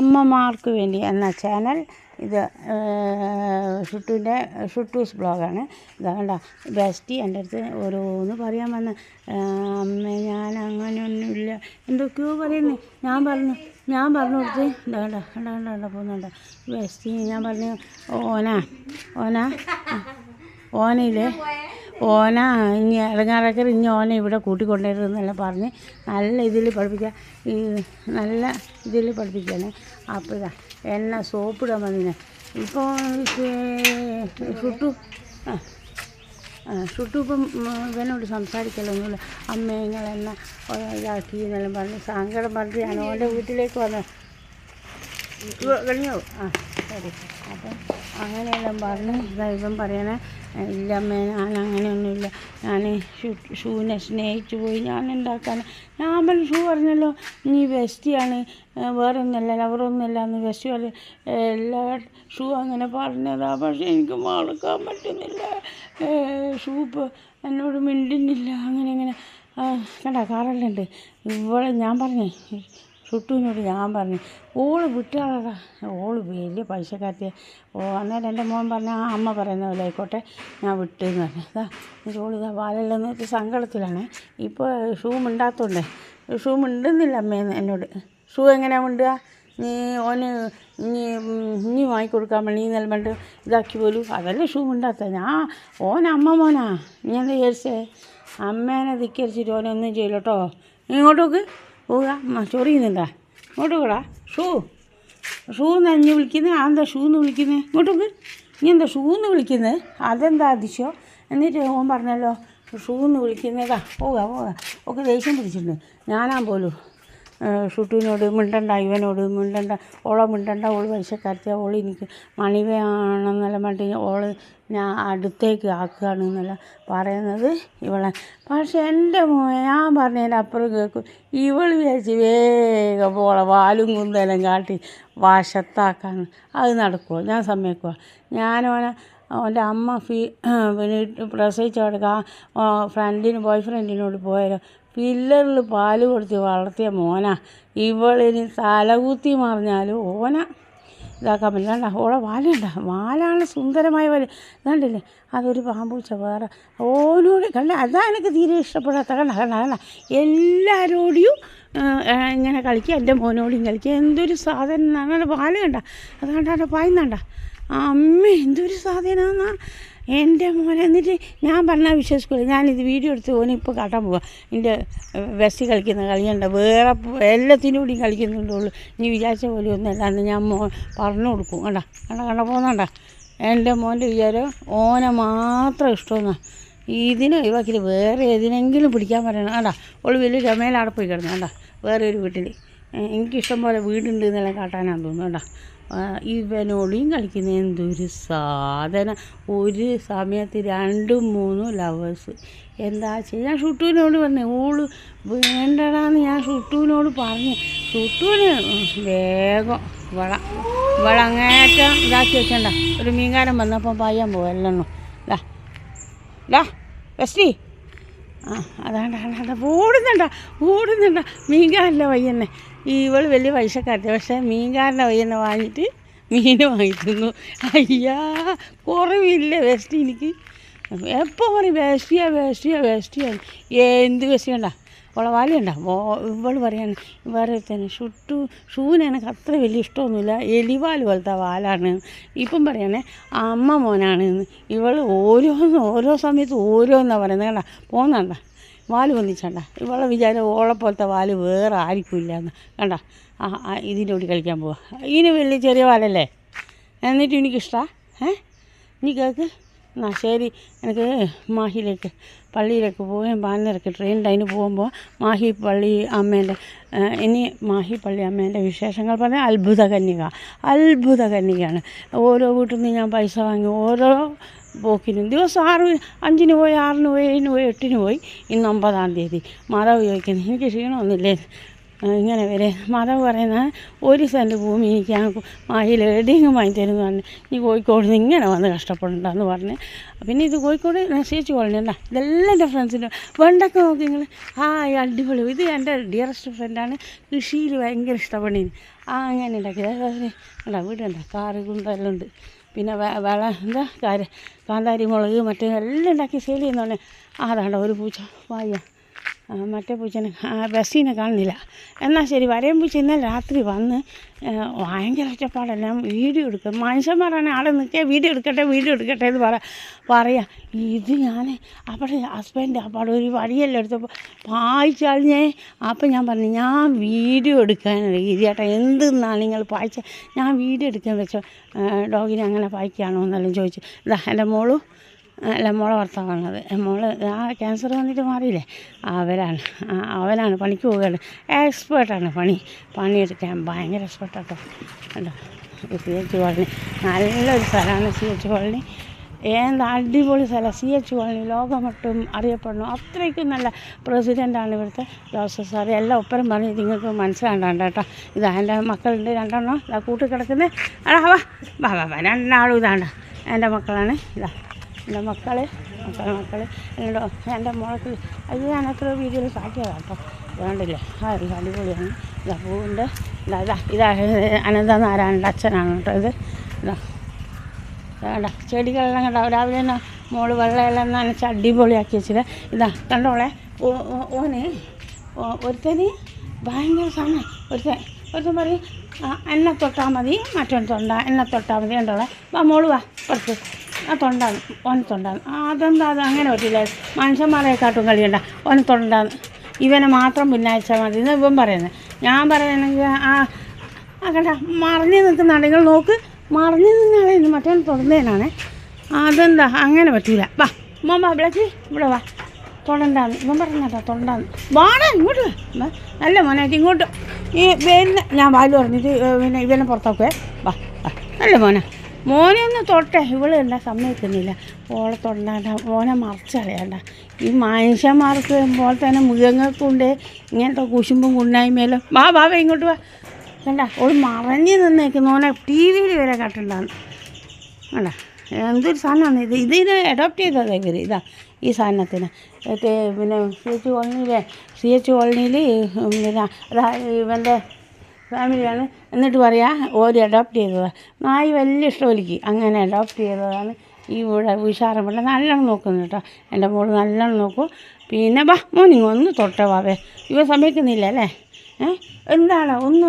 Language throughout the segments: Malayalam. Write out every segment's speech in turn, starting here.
അമ്മമാർക്ക് വേണ്ടി എന്ന ചാനൽ ഇത് ഷുട്ടുവിന്റെ ഷുട്ടൂസ് ബ്ലോഗാണ്. ഇതാ കണ്ട ബെസ്റ്റി എന്റെ അടുത്ത് ഓരോന്ന് പറയാൻ വന്ന് അമ്മ ഞാൻ അങ്ങനെയൊന്നുമില്ല എന്തൊക്കെയോ പറയുന്നു. ഞാൻ പറഞ്ഞു ഞാൻ പറഞ്ഞു കൊടുത്ത് ഇതാ കണ്ട കണ്ട കണ്ട കണ്ട പോകുന്നുണ്ട്. ബെസ്റ്റി ഞാൻ പറഞ്ഞു ഓനാ ഓനാ. ഓനയില്ലേ ഓന ഇനി ഇറങ്ങാറൊക്കെ ഇനി ഓന ഇവിടെ കൂട്ടിക്കൊണ്ടിരുന്നെല്ലാം പറഞ്ഞ് നല്ല ഇതിൽ പഠിപ്പിക്കുക ഈ നല്ല ഇതിൽ പഠിപ്പിക്കുകയാണ് അപ്പോൾ ഇതാ എണ്ണ സോപ്പിടാൻ വന്നിനെ. ഇപ്പോൾ ഷുട്ടു ആ ആ ഷുട്ടു ഇപ്പം ഇവനോട് സംസാരിക്കലൊന്നുമില്ല അമ്മ നിങ്ങളെന്നെ ഇതാക്കി എന്നെല്ലാം പറഞ്ഞ് സങ്കടം പറഞ്ഞ് ഞാൻ ഓന്റെ വീട്ടിലേക്ക് വന്നത്. കഴിഞ്ഞോ? ആ ശരി. അപ്പം അങ്ങനെയെല്ലാം പറഞ്ഞ് ദൈവം പറയണ പറയണേ ഇല്ല അമ്മേ ഞാൻ അങ്ങനെയൊന്നുമില്ല. ഞാൻ ഷൂവിനെ സ്നേഹിച്ചു പോയി. ഞാൻ ഉണ്ടാക്കാൻ ഞാൻ പറഞ്ഞു ഷൂ പറഞ്ഞല്ലോ നീ വെസ്റ്റിയാണ് വേറെ ഒന്നല്ല ലവറൊന്നുമല്ല എന്ന് വെസ്റ്റി പറഞ്ഞു എല്ലാ ഷൂ അങ്ങനെ പറഞ്ഞതാ. പക്ഷേ എനിക്ക് മറക്കാൻ പറ്റുന്നില്ല. ഷൂ ഇപ്പോൾ എന്നോട് മിണ്ടുന്നില്ല. അങ്ങനെ അങ്ങനെ. കണ്ട കാറെല്ലാം ഉണ്ട്. ഇവളെ ഞാൻ പറഞ്ഞേ ഷുട്ടുവിനോട് ഞാൻ പറഞ്ഞു ഓൾ വിട്ടാളടാ ഓൾ വലിയ പൈസക്കാരത്തിയ ഓ അന്നേരം എന്റെ മോൻ പറഞ്ഞ ആ അമ്മ പറയുന്ന പോലെ ആയിക്കോട്ടെ ഞാൻ വിട്ടെന്ന് പറഞ്ഞു. അതാ എന്നിട്ട് ഇതാ വാലെല്ലാം വെച്ച് സങ്കടത്തിലാണ്. ഇപ്പോൾ ഷൂ മിണ്ടാത്തോണ്ടേ ഷൂ മിണ്ടുന്നില്ല അമ്മേന്ന് എന്നോട്. ഷൂ എങ്ങനെയാണ് മിണ്ടുക നീ ഓന് നീ ഇനി വാങ്ങിക്കൊടുക്കാൻ വേണ്ടി നീ നെൽമണ്ട് ഇതാക്കി പോലും അതല്ലേ ഷൂ മിണ്ടാത്ത ഞാൻ ഓൻ അമ്മ മോനാ. ഞാൻ എന്താ വിചാരിച്ചേ? അമ്മേനെ ധിക്കരിച്ചിട്ട് ഓനൊന്നും ചെയ്യില്ല കേട്ടോ. നീ ഇങ്ങോട്ട് നോക്ക്. പോവുക. അമ്മ ചോറ് ചെയ്യുന്നുണ്ടാ ഇങ്ങോട്ട് കൂടാ ഷൂ. ഷൂ നീ വിളിക്കുന്നത് അതെന്താ ഷൂ എന്ന് വിളിക്കുന്നത് ഇങ്ങോട്ട് നോക്ക് നീ എന്താ ഷൂ എന്ന് വിളിക്കുന്നത് അതെന്താ അതിശയോ? എന്നിട്ട് ഓൻ പറഞ്ഞല്ലോ ഷൂ എന്ന് വിളിക്കുന്നതാ പോവുക പോവുക. ഒക്കെ ദേഷ്യം പിടിച്ചിട്ടുണ്ട്. ഞാനാ പോലും. ഷുട്ടുവിനോട് മിണ്ടണ്ട ഇവനോട് മിണ്ടണ്ട ഓളെ മിണ്ടണ്ട ഓൾ പൈസക്കാരത്തിയ ഓൾ എനിക്ക് മണിവയാണെന്നെല്ലാം പറഞ്ഞിട്ട് ഓൾ ഞാൻ അടുത്തേക്ക് ആക്കുകയാണ് എന്നെല്ലാം പറയുന്നത് ഇവളെ. പക്ഷെ എന്റെ മോ ഞാൻ പറഞ്ഞതിന്റെ അപ്പുറം കേൾക്കും. ഇവൾ വിചാരിച്ച് വേഗം പോളെ വാലും കുന്തലും കാട്ടി വശത്താക്കാൻ അത് നടക്കുമോ ഞാൻ സമ്മതിക്കുക ഞാനോനെ അവന്റെ അമ്മ ഫീ പിന്നെ പ്രസവിച്ച കിടക്കുക ഫ്രണ്ടിന് ബോയ് ഫ്രണ്ടിനോട് പോയാലോ? പില്ലറിൽ പാൽ കൊടുത്ത് വളർത്തിയ മോന. ഇവളിനി തലകുത്തി മറിഞ്ഞാലും ഓന. ഇതാക്കാൻ പറ്റില്ല. ഓളെ വാലുണ്ട വാലാണ് സുന്ദരമായ വാൽ. കണ്ടില്ലേ? അതൊരു പാമ്പൂച്ച വേറെ. ഓനോട് കണ്ട അതാ എനിക്ക് തീരെ ഇഷ്ടപ്പെടാത്ത. കണ്ട കണ്ട കണ്ട. എല്ലാവരോടെയും ഇങ്ങനെ കളിക്കുക. എന്റെ മോനോടും കളിക്കുക. എന്തൊരു സാധനം എന്നാണ് വാൽ കണ്ട. അത് കണ്ടാ പായുന്നണ്ട അമ്മ എന്തൊരു സാധനമാണെന്നാ. എന്റെ മോനെ എന്നിട്ട് ഞാൻ പറഞ്ഞാൽ വിശ്വസിക്കില്ല ഞാനിത് വീഡിയോ എടുത്ത് ഓനിപ്പോൾ കാട്ടാൻ പോവാം. എന്റെ വെസ്റ്റ് കളിക്കുന്ന കളിയുണ്ട്. വേറെ എല്ലാത്തിനും കൂടി കളിക്കുന്നുണ്ടുള്ളൂ നീ വിചാരിച്ച പോലെ ഒന്നും ഞാൻ മോ പറഞ്ഞു കൊടുക്കും. കണ്ട? കണ്ട കണ്ട പോകുന്നുണ്ട എന്റെ മോന്റെ വിചാരം ഓനെ മാത്രം ഇഷ്ടമെന്നാ. ഇതിന് ഒഴിവാക്കിയിട്ട് വേറെ ഏതിനെങ്കിലും പിടിക്കാൻ പറയണം. കണ്ട? ഓൾ വലിയ ചമയിലവിടെ പോയി കിടന്നു. കണ്ട? വേറെ ഒരു വീട്ടിൽ എനിക്കിഷ്ടം പോലെ വീടുണ്ട് എന്നെല്ലാം കാട്ടാനാണ് തോന്നുന്നു. കണ്ട? ഇവനോടെയും കളിക്കുന്ന എന്തൊരു സാധനം. ഒരു സമയത്ത് രണ്ടും മൂന്നും ലവേഴ്സ് എന്താ ചെയ്യുക ഞാൻ ഷുട്ടുവിനോട് പറഞ്ഞു ഓൾ വേണ്ടടാന്ന് ഞാൻ ഷുട്ടുവിനോട് പറഞ്ഞു. ഷുട്ടുവിന് വേഗം വള വള അങ്ങേറ്റം ഇതാക്കി വെച്ചണ്ട. ഒരു മീൻകാരൻ വന്നപ്പം പയ്യാൻ പോവാ ലാ ലാ വെസ്റ്റി ആ അതാണ്ട് അതാണ്ട് ഓടുന്നുണ്ട ഓടുന്നുണ്ട. മീൻകാരല്ല വയ്യന്നെ ഇവൾ വലിയ പൈസക്കാരത്തി. പക്ഷേ മീൻകാരന്റെ വയ്യന്നെ വാങ്ങിയിട്ട് മീൻ വാങ്ങിക്കുന്നു അയ്യാ കുറവില്ല വേസ്റ്റ് എനിക്ക്. എപ്പോൾ പറയും വേസ്റ്റിയാ വേസ്റ്റിയാ വേസ്റ്റിയാ എന്ത് വേസ്റ്റ് വേണ്ട ഉള്ള വാലിയുണ്ട ഇവൾ പറയാണ് വേറെ തന്നെ ഷുട്ടു ഷൂവിന് എനിക്ക് അത്ര വലിയ ഇഷ്ടമൊന്നുമില്ല. എലിവാൽ പോലത്തെ വാലാണ്. ഇപ്പം പറയണേ അമ്മ മോനാണ് ഇവൾ ഓരോന്ന് ഓരോ സമയത്ത് ഓരോന്നാണ് പറയുന്നത്. കണ്ട? പോന്നണ്ട വാൽ പൊന്നിച്ചണ്ട ഇവളെ വിചാരം ഓളെ പോലത്തെ വാൽ വേറെ ആർക്കും ഇല്ല എന്ന് കണ്ട ഇതിന്റെ കൂടി കളിക്കാൻ പോവാ. ഇതിന് വലിയ ചെറിയ വാലല്ലേ? എന്നിട്ട് എനിക്കിഷ്ടമാണ് ഏ? ഇനി കേൾക്ക് എന്നാ ശരി. എനിക്ക് മാഹിയിലേക്ക് പള്ളിയിലേക്ക് പോവുകയും പാനരക്ക് ട്രെയിൻ അതിന് പോകുമ്പോൾ മാഹി പള്ളി അമ്മേന്റെ ഇനി മാഹി പള്ളി അമ്മേന്റെ വിശേഷങ്ങൾ പറഞ്ഞാൽ അത്ഭുത കന്യക അത്ഭുത കന്യകയാണ് ഓരോ വീട്ടിൽ നിന്ന് ഞാൻ പൈസ വാങ്ങി ഓരോ പോക്കിനും. ദിവസം ആറ് അഞ്ചിന് പോയി ആറിന് പോയി ഏഴിന് പോയി എട്ടിന് പോയി. ഇന്ന് ഒമ്പതാം തീയതി. മാതാവ് ചോദിക്കുന്നത് എനിക്ക് ക്ഷീണമൊന്നുമില്ലേ? ഇങ്ങനെ വരെ. മാതാവ് പറയുന്ന ഒരു സെന്റ് ഭൂമി എനിക്ക് ഞാൻ മായിൽ എവിടെയെങ്കിലും വാങ്ങി തരുമെന്ന് പറഞ്ഞ്. നീ കോഴിക്കോട് നിന്ന് ഇങ്ങനെ വന്ന് കഷ്ടപ്പെടണ്ടെന്ന് പറഞ്ഞ്. പിന്നെ ഇത് കോഴിക്കോട് നശിച്ചു കൊള്ളണ്ട ഇതെല്ലാം എന്റെ ഫ്രണ്ട്സിന്റെ വെണ്ടൊക്കെ നോക്കി നിങ്ങൾ. ആ അടിപൊളി. ഇത് എന്റെ ഡിയറസ്റ്റ് ഫ്രണ്ടാണ് കൃഷിയിൽ ഭയങ്കര ഇഷ്ടപ്പെടുന്നത് ആ അങ്ങനെ ഉണ്ടാക്കി. അതായത് വീടുണ്ട കാറ് കുണ്ടെല്ലാം ഉണ്ട് പിന്നെ വള എന്താ കാര കാന്താരി മുളക് മറ്റേ എല്ലാം ഉണ്ടാക്കി സെയിൽ ചെയ്യുന്നതാണ് അതാണ്ട ഒരു പൂച്ച. വായ. മറ്റേ പൂച്ചനെ ബസ്സിനെ കാണുന്നില്ല. എന്നാൽ ശരി വരയും പൂച്ച ഇന്നലെ രാത്രി വന്ന് ഭയങ്കര ഒറ്റപ്പാടെല്ലാം വീഡിയോ എടുക്കും. മനുഷ്യന്മാരാണ് ആളെ നിൽക്കുക വീഡിയോ എടുക്കട്ടെ വീഡിയോ എടുക്കട്ടെ എന്ന് പറ പറയാം ഇത് ഞാൻ അവിടെ ഹസ്ബൻഡ് അപ്പോൾ ഒരു വഴിയെല്ലാം എടുത്തപ്പോൾ പായിച്ചളിഞ്ഞേ അപ്പം ഞാൻ പറഞ്ഞു ഞാൻ വീഡിയോ എടുക്കാനാണ് ചേട്ടാ എന്തെന്നാണ് നിങ്ങൾ പായിച്ച ഞാൻ വീഡിയോ എടുക്കാൻ വെച്ചോ? ഡോഗിനെ അങ്ങനെ പായിക്കുകയാണോ എന്നെല്ലാം ചോദിച്ചു. ഇതാ എന്റെ മോളും അല്ല മോളെ ഭർത്താവ് വന്നത് മോൾ ആ ക്യാൻസർ വന്നിട്ട് മാറിയില്ലേ? അവരാണ്. അവനാണ് പണിക്ക് പോവുകയാണ്. എക്സ്പേർട്ടാണ് പണി. പണിയെടുക്കാൻ ഭയങ്കര എക്സ്പേർട്ടാട്ടോ കേട്ടോ സി എച്ച് കോളനി. നല്ലൊരു സ്ഥലമാണ് സി എച്ച് കോളനി. എന്ത് അടിപൊളി സ്ഥലം. സി എച്ച് കോളനി ലോകമൊട്ടും അറിയപ്പെടണം അത്രയ്ക്കും നല്ല പ്രസിഡന്റാണ് ഇവിടുത്തെ ജോസഫ് സാറ്. എല്ലാം ഒപ്പരം പറഞ്ഞ് നിങ്ങൾക്ക് മനസ്സിലാണ്ടാണ്ട് കേട്ടോ. ഇതാ എന്റെ മക്കളുണ്ട് രണ്ടെണ്ണം. ഇതാ കൂട്ടി എടാ വാ വാ വാ. രണ്ടാളും ഇതാണ് എന്റെ മക്കളാണ്. ഇതാ. എന്റെ മക്കൾ മക്കളെ മക്കൾ എന്നോട് എന്റെ മോൾക്ക് അത് ഞാൻ അത്ര വീഡിയോയിൽ കാട്ടിയതാണ് കേട്ടോ. അതുകൊണ്ടില്ലേ ആ ഒരു അടിപൊളിയാണ്. ഇതാ പൂവിന്റെ ഇതാ ഇതാ അനന്തനാരായണന്റെ അച്ഛനാണ് കേട്ടോ ഇത്. ഇതാ വേണ്ട ചെടികളെല്ലാം കണ്ടോ? രാവിലെ തന്നെ മോൾ വെള്ളമെല്ലാം നനച്ച് അടിപൊളിയാക്കി വെച്ചിട്ട് ഇതാ കണ്ടോളെ ഓന് ഒരുത്തന് ഭയങ്കര സമയം ഒരുത്തൻ ഒരുത്തൻ പറയും "ആ, എന്നെ തൊട്ടാൽ മതി മറ്റൊന്ന് തൊണ്ട എന്നെ തൊട്ടാൽ മതി കണ്ടോളെ വാ മോൾ വാ പുറത്ത്. ആ തൊണ്ടാന്ന് ഓന് തൊണ്ടാന്ന് അതെന്താ അത് അങ്ങനെ പറ്റില്ല മനുഷ്യന്മാരെക്കാട്ടും കളിയണ്ട ഓൻ തൊണ്ടാന്ന് ഇവനെ മാത്രം പിന്നാഴ്ച മതി. എന്ന് ഇവൻ പറയുന്നത് ഞാൻ പറയുകയാണെങ്കിൽ ആ ആ കണ്ട മറിഞ്ഞ് നിൽക്കുന്നുണ്ട് നിങ്ങൾ നോക്ക്. മറിഞ്ഞ് നിന്നാളേന്ന് മറ്റേ തുറന്നേനാണ് അതെന്താ അങ്ങനെ പറ്റൂല. വാ ഉമ്മ വിളക്ക്. ഇവിടെ വാ. തൊടണ്ടാന്ന്. ഇവൻ പറഞ്ഞാട്ടോ തൊണ്ടാന്ന് വാടാ ഇങ്ങോട്ട് വാ. നല്ല മോനായിട്ട് ഇങ്ങോട്ട്. ഈ പിന്നെ ഞാൻ വാൽ പറഞ്ഞിട്ട് പിന്നെ ഇവനെ പുറത്താക്കുവേ. വാ വാ. നല്ല മോനെ. മോനെ ഒന്ന് തൊട്ടെ. ഇവൾ എന്താ സമ്മതിക്കുന്നില്ല. ഓളെ തൊണ്ടാണ്ട മോനെ മറിച്ചറിയണ്ട ഈ മനുഷ്യന്മാർക്ക് പോലെ തന്നെ മൃഗങ്ങൾക്കുണ്ട്. ഇങ്ങനത്തെ കുശുമ്പും കുണ്ണായ്മയിലും വാ വാ വാ ഇങ്ങോട്ട് വാ. കണ്ട ഓൾ മറഞ്ഞ് നിന്നേക്കുന്നു മോനെ. ടി വിയിൽ വരെ കട്ടുണ്ടാന്ന് കണ്ട എന്തൊരു സാധനമാണ് ഇത്? ഇതിനെ അഡോപ്റ്റ് ചെയ്തത് ഇവർ ഇതാ ഈ സാധനത്തിന്. പിന്നെ സി എച്ച് കോളനിയിലെ സി എച്ച് കോളനിയിൽ പിന്നെ അതാ ഇവന്റെ ഫാമിലിയാണ്. എന്നിട്ട് പറയാ ഓര് അഡോപ്റ്റ് ചെയ്തതാണ് നായി വലിയ ഇഷ്ടം ഒലിക്ക്. അങ്ങനെ അഡോപ്റ്റ് ചെയ്തതാണ്. ഈ ഇവിടെ ഉഷാറ പിള്ള നല്ലോണം നോക്കുന്നു കേട്ടോ. എന്റെ മോൾ നല്ലോണം നോക്കും. പിന്നെ ബാ മോനിങ് ഒന്ന് തൊട്ടേ വാവേ. ഇവ സമയക്കുന്നില്ല അല്ലേ? ഏ? എന്താണ്? ഒന്ന്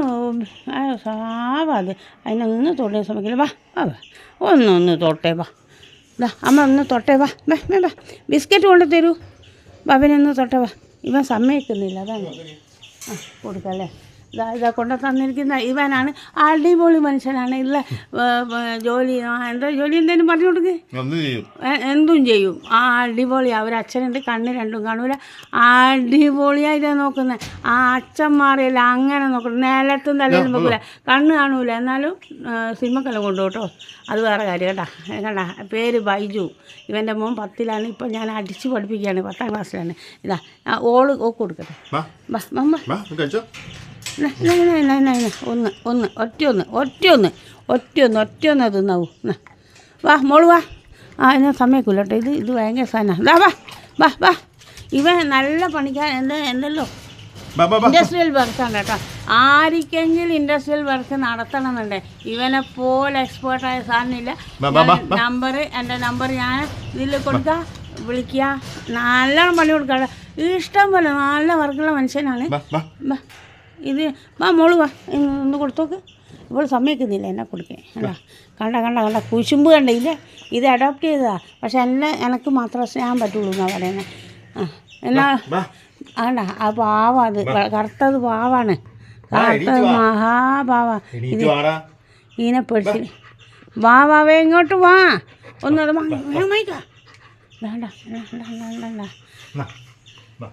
സാവാത് സാവാ അത്. അതിനൊന്ന് തൊട്ടേ സമയക്കില്ല വാ വാ. ഒന്ന് ഒന്നൊന്ന് തൊട്ടേ വാ ദാ അമ്മ ഒന്ന് തൊട്ടേ വാ ബാ ബാ ബിസ്ക്കറ്റ് കൊണ്ട് തരൂ ബാബിനൊന്ന് തൊട്ടേ വാ ഇവ സമ്മതിക്കുന്നില്ല അതാണ്. ആ കൊടുക്കാം ഇതാ ഇതാ കൊണ്ടു തന്നിരിക്കുന്ന ഇവനാണ്. അടിപൊളി മനുഷ്യനാണ്. ഇല്ല ജോലി എന്താ ജോലി എന്തേലും പറഞ്ഞു കൊടുക്ക്. എന്ത് ചെയ്യും. ആ അടിപൊളി. അവരച്ഛനുണ്ട് കണ്ണ് രണ്ടും കാണൂല. അടിപൊളിയായിട്ടാ നോക്കുന്നത് ആ അച്ഛന്മാരെല്ലാം അങ്ങനെ നോക്കണം. നിലത്തും തലയിലും നോക്കൂല കണ്ണ് കാണൂല. എന്നാലും സിനിമക്കെല്ലാം കൊണ്ടു കേട്ടോ അത് വേറെ കാര്യം കേട്ടാ. കണ്ട പേര് ബൈജു. ഇവന്റെ മോൻ പത്തിലാണ്. ഇപ്പം ഞാൻ അടിച്ച് പഠിപ്പിക്കുകയാണ് പത്താം ക്ലാസ്സിലാണ്. ഇതാ ഓൾ ഓക്ക് കൊടുക്കട്ടെ. ഒന്ന് ഒന്ന് ഒറ്റയൊന്ന് ഒറ്റയൊന്ന് ഒറ്റയൊന്ന് ഒറ്റയൊന്ന് തിന്നാവൂ ന. വാ മോൾ വാ. ആ എന്നാ സമ്മതിക്കില്ല കേട്ടോ. ഇത് ഇത് ഭയങ്കര സാധനമാണ് ദാ വാ വാ വാ. ഇവ നല്ല പണിക്കാൻ എന്താ എന്തല്ലോ? ഇൻഡസ്ട്രിയൽ വർക്കാണ് കേട്ടോ. ആർക്കെങ്കിലും ഇൻഡസ്ട്രിയൽ വർക്ക് നടത്തണമെന്നുണ്ട്. ഇവനെ പോലെ എക്സ്പേർട്ടായ സാധനമില്ല. നമ്പർ എന്റെ നമ്പർ ഞാൻ ഇതിൽ കൊടുക്കുക വിളിക്കുക നല്ലോണം പണി കൊടുക്കാം ഇഷ്ടം പോലെ നല്ല വർക്കുള്ള മനുഷ്യനാണ്. ഇത് വാ മോൾ വാ. ഒന്ന് കൊടുത്തോക്ക്. ഇവൾ സമ്മതിക്കുന്നില്ല എന്നെ കൊടുക്കേ അല്ല കണ്ട കണ്ട കണ്ട. കുശുമ്പ് കണ്ടില്ല? ഇത് അഡോപ്റ്റ് ചെയ്തതാ. പക്ഷെ എന്നെ എനിക്ക് മാത്രം സ്നേഹം പറ്റുള്ളൂ എന്നാണ് പറയുന്നത് ആ എന്നാ ആണ്ട ആ പാവ അത്. കറുത്തത് പാവാണ്. കറുത്തത്. മഹാപാവ. ഇത് ഇതിനെ പിടിച്ച്. വാ വാവേ ഇങ്ങോട്ട് വാ. ഒന്നത് വേഗമായിക്കാ വേണ്ട വേണ്ട വേണ്ട വേണ്ട.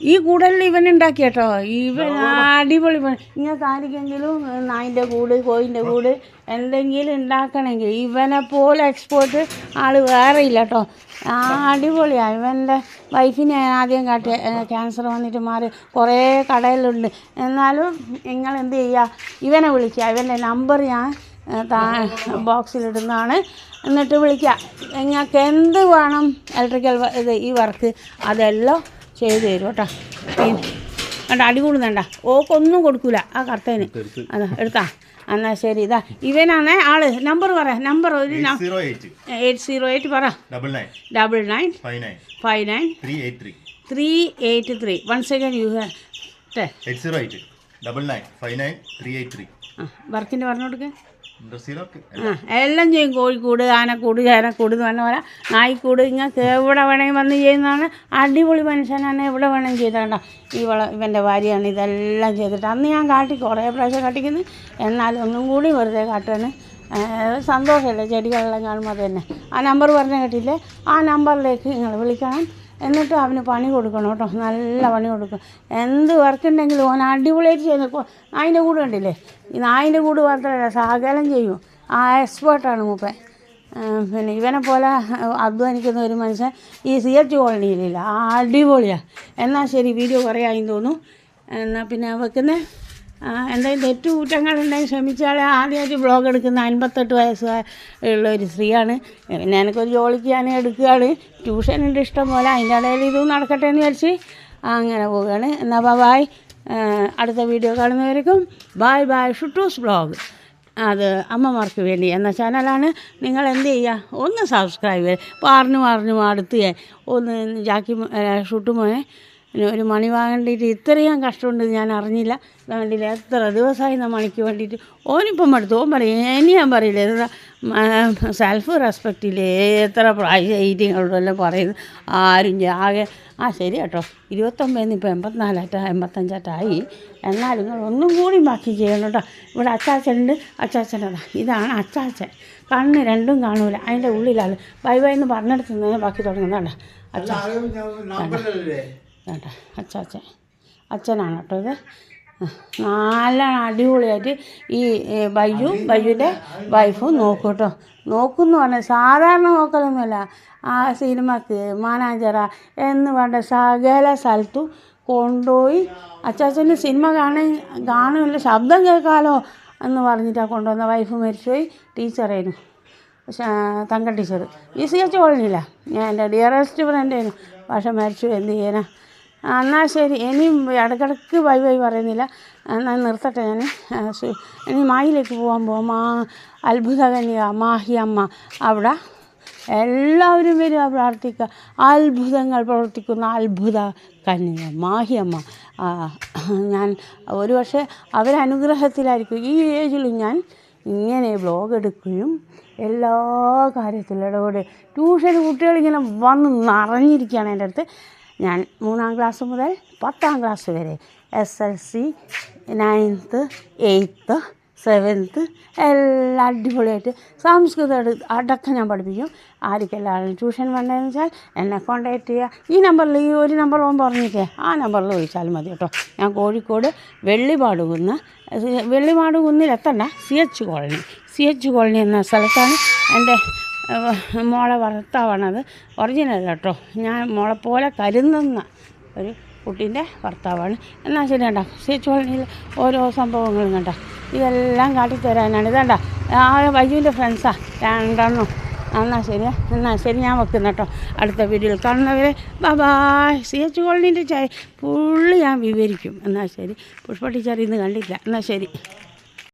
ഈ കൂടലിൽ ഇവൻ ഉണ്ടാക്കി കേട്ടോ ഇവൻ അടിപൊളി ഇങ്ങനെ നിങ്ങൾക്ക് ആർക്കെങ്കിലും നായിന്റെ കൂട് കോയിന്റെ കൂട് എന്തെങ്കിലും ഉണ്ടാക്കണമെങ്കിൽ ഇവനെ പോലെ എക്സ്പോർട്ട് ആൾ വേറെ ഇല്ല കേട്ടോ ആ അടിപൊളിയാണ് ഇവന്റെ വൈഫിനെ ഞാൻ ആദ്യം കാട്ടിയ ക്യാൻസർ വന്നിട്ട് മാറി കുറേ കടയിലുണ്ട്. എന്നാലും നിങ്ങൾ എന്ത് ചെയ്യുക ഇവനെ വിളിക്കുക ഇവന്റെ നമ്പർ ഞാൻ താ ബോക്സിലിടുന്നതാണ് എന്നിട്ട് വിളിക്കുക നിങ്ങൾക്ക് എന്ത് വേണം? ഇലക്ട്രിക്കൽ ഇത് ഈ വർക്ക് അതെല്ലാം ചെയ്തു തരും കേട്ടോ വേണ്ട അടി കൂടുന്നുണ്ട ഓക്കൊന്നും കൊടുക്കൂല ആ കർത്തേന് അതാ എടുത്താ. എന്നാ ശരി ഇതാ. ഇവനാണേ ആൾ. നമ്പർ പറ. നമ്പർ ഒരു എയ്റ്റ് സീറോ എയ്റ്റ്. പറ. Double nine. Double nine five nine. Five nine three eight three. Three eight three. One second you eight zero eight. Double nine. Five nine three eight three. ആ വർക്കിന്റെ പറഞ്ഞു കൊടുക്കുക ആ എല്ലാം ചെയ്യും. കോഴിക്കൂട് ആനക്കൂട് ചേനക്കൂട് എന്ന് പറഞ്ഞ പോലെ നായ്ക്കൂട് ഇങ്ങൾക്ക് എവിടെ വേണമെങ്കിൽ വന്ന് ചെയ്യുന്നതാണ്. അടിപൊളി മനുഷ്യനാണ്. എവിടെ വേണമെങ്കിൽ ചെയ്തേണ്ട. ഈ വള ഇവന്റെ ഭാര്യയാണ് ഇതെല്ലാം ചെയ്തിട്ട്. അന്ന് ഞാൻ കാട്ടി കുറേ പ്രാവശ്യം കാട്ടിക്കുന്നു. എന്നാലും ഒന്നും കൂടി വെറുതെ കാട്ടുകയാണ് സന്തോഷമല്ലേ ചെടികളെല്ലാം കാണുമ്പോൾ തന്നെ. ആ നമ്പർ പറഞ്ഞ കേട്ടില്ലേ? ആ നമ്പറിലേക്ക് നിങ്ങൾ വിളിക്കണം. എന്നിട്ട് അവന് പണി കൊടുക്കണം കേട്ടോ. നല്ല പണി കൊടുക്കും. എന്ത് വർക്ക് ഉണ്ടെങ്കിലും ഓൻ അടിപൊളിയായിട്ട് ചെയ്യുന്ന നായിന്റെ കൂടെ ഉണ്ടല്ലേ ഈ നായിന്റെ കൂട് മാത്രമല്ല സകലം ചെയ്യും. ആ എക്സ്പേർട്ടാണ് മൂപ്പൻ. പിന്നെ ഇവനെ പോലെ അധ്വാനിക്കുന്ന ഒരു മനുഷ്യൻ ഈ സി എച്ച് കോളനിയിലില്ല അടിപൊളിയാണ് എന്നാൽ ശരി വീഡിയോ കുറേ ആയി തോന്നുന്നു. എന്നാൽ പിന്നെ വെക്കുന്നത് എന്തെങ്കിലും തെറ്റുകുറ്റങ്ങളുണ്ടെങ്കിൽ ക്ഷമിച്ചാൽ ആദ്യമായിട്ട് ബ്ലോഗ് എടുക്കുന്ന അൻപത്തെട്ട് വയസ്സ് ഉള്ള ഒരു സ്ത്രീയാണ്. പിന്നെ എനിക്കൊരു ജോലിക്ക് ഞാൻ എടുക്കുകയാണ്. ട്യൂഷനുണ്ട് ഇഷ്ടം പോലെ അതിന്റെ ഇടയിൽ ഇതും നടക്കട്ടെ എന്ന് വിചാരിച്ച് അങ്ങനെ പോവുകയാണ്. എന്നാൽ ബായ് അടുത്ത വീഡിയോ കാണുന്നവർക്കും ബായ് ബായ് ഷുട്ടൂസ് ബ്ലോഗ് അത് അമ്മമാർക്ക് വേണ്ടി എന്ന ചാനലാണ്. നിങ്ങൾ എന്ത് ചെയ്യുക? ഒന്ന് സബ്സ്ക്രൈബ് പറഞ്ഞു പറഞ്ഞു അടുത്ത് ഒന്ന് ജാക്കി ഷുട്ടുമോനെ. ഒരു മണി വാങ്ങേണ്ടിയിട്ട് ഇത്രയും കഷ്ടമുണ്ട് ഞാൻ അറിഞ്ഞില്ല. വേണ്ടിയില്ല എത്ര ദിവസമായി ആ മണിക്ക് വേണ്ടിയിട്ട്. ഓനിപ്പം എടുത്തു ഓൻ പറയും ഇനി ഞാൻ പറയില്ല. എന്താ സെൽഫ് റെസ്പെക്റ്റ് ഇല്ലേ? എത്ര പ്രായമായിട്ട് നിങ്ങളോടെല്ലാം പറയുന്നത്? ആരും ആകെ ആ ശരി കേട്ടോ. ഇരുപത്തൊമ്പതിന് ഇപ്പോൾ എൺപത്തിനാലാറ്റ എൺപത്തഞ്ചായിട്ടായി. എന്നാലും നിങ്ങൾ ഒന്നും കൂടി ബാക്കി ചെയ്യണം കേട്ടോ. ഇവിടെ അച്ചാച്ചനുണ്ട്. അച്ചാച്ചനതാ ഇതാണ് അച്ചാച്ചൻ. കണ്ണ് രണ്ടും കാണൂല. അതിന്റെ ഉള്ളിലാണ് ബൈ ബൈ എന്ന് പറഞ്ഞെടുത്ത് നിന്ന് ബാക്കി തുടങ്ങുന്നതാണ്. അച്ഛൻ കേട്ടോ അച്ചാച്ചൻ. അച്ഛനാണ് കേട്ടോ ഇത്. നല്ല അടിപൊളിയായിട്ട് ഈ ബൈജു ബൈജുവിന്റെ വൈഫും നോക്കും കേട്ടോ. നോക്കുമെന്ന് പറഞ്ഞാൽ സാധാരണ നോക്കലൊന്നുമല്ല. ആ സിനിമക്ക് മാനാഞ്ചറ എന്ന് വേണ്ട സകല സ്ഥലത്തും കൊണ്ടുപോയി അച്ചാച്ചന്റെ സിനിമ കാണാൻ കാണുമല്ലോ ശബ്ദം കേൾക്കാമല്ലോ എന്ന് പറഞ്ഞിട്ടാണ് കൊണ്ടുവന്ന. വൈഫ് മരിച്ചുപോയി ടീച്ചറായിരുന്നു തങ്ക ടീച്ചർ ഈ സി എച്ച് കോളനിയില്ല ഞാൻ എന്റെ ഡിയറസ്റ്റ് ഫ്രണ്ടായിരുന്നു പക്ഷെ മരിച്ചു എന്ത് ചെയ്യാനാ എന്നാൽ ശരി. ഇനിയും ഇടക്കിടക്ക് വൈ വൈ പറയുന്നില്ല. എന്നാൽ നിർത്തട്ടെ ഞാൻ. ഇനി മായിലേക്ക് പോകാൻ പോകാം മാ അത്ഭുതകന്യ മാഹിയമ്മ അവിടെ എല്ലാവരും വരിക പ്രാർത്ഥിക്കുക. അത്ഭുതങ്ങൾ പ്രവർത്തിക്കുന്ന അത്ഭുത കന്യ മാഹിയമ്മ ഞാൻ ഒരു പക്ഷേ അവരനുഗ്രഹത്തിലായിരിക്കും ഈ ഏജിലും ഞാൻ ഇങ്ങനെ ബ്ലോഗ് എടുക്കുകയും എല്ലാ കാര്യത്തിലും ഇടപെടുകയും. ട്യൂഷൻ കുട്ടികളിങ്ങനെ വന്ന് നിറഞ്ഞിരിക്കുകയാണ് എന്റെ അടുത്ത്. ഞാൻ മൂന്നാം ക്ലാസ് മുതൽ പത്താം ക്ലാസ് വരെ. S L C ninth eighth seventh എല്ലാം അടിപൊളിയായിട്ട് സംസ്കൃതം അടക്കം ഞാൻ പഠിപ്പിക്കും. ആർക്കെല്ലാം ട്യൂഷൻ വേണ്ടതെന്ന് വെച്ചാൽ എന്നെ കോൺടാക്ട് ചെയ്യുക. ഈ നമ്പറിൽ ഈ ഒരു നമ്പർ ഓൻ പറഞ്ഞിട്ടേ ആ നമ്പറിൽ വിളിച്ചാൽ മതി കേട്ടോ. ഞാൻ കോഴിക്കോട് വെള്ളിപാട് കുന്ന് വെള്ളിപാട് കുന്നിൽ എത്തണ്ട. C H colony. C H colony എന്ന സ്ഥലത്താണ് എന്റെ മോളെ ഭർത്താവാണത് ഒറിജിനൽ കേട്ടോ. ഞാൻ മോളെ പോലെ കരുതുന്ന ഒരു കുട്ടീന്റെ ഭർത്താവാണ്. എന്നാൽ ശരി കണ്ട. സി എച്ച് ഓരോ സംഭവങ്ങളും കണ്ട. ഇതെല്ലാം കാട്ടിത്തരാനാണ്. ഇതണ്ട ആ വൈജുവിന്റെ ഫ്രണ്ട്സാ രണ്ടെണ്ണം. എന്നാൽ ശരി. എന്നാൽ ശരി ഞാൻ വെക്കുന്ന കേട്ടോ. അടുത്ത വീഡിയോയിൽ കാണുന്നവരെ ബാബായ് സി എച്ച് കോളനീന്റെ ചായ. ഫുള്ള് ഞാൻ വിവരിക്കും. എന്നാൽ ശരി. പുഷ്പ ടീച്ചർ ഇന്ന് കണ്ടില്ല എന്നാൽ ശരി.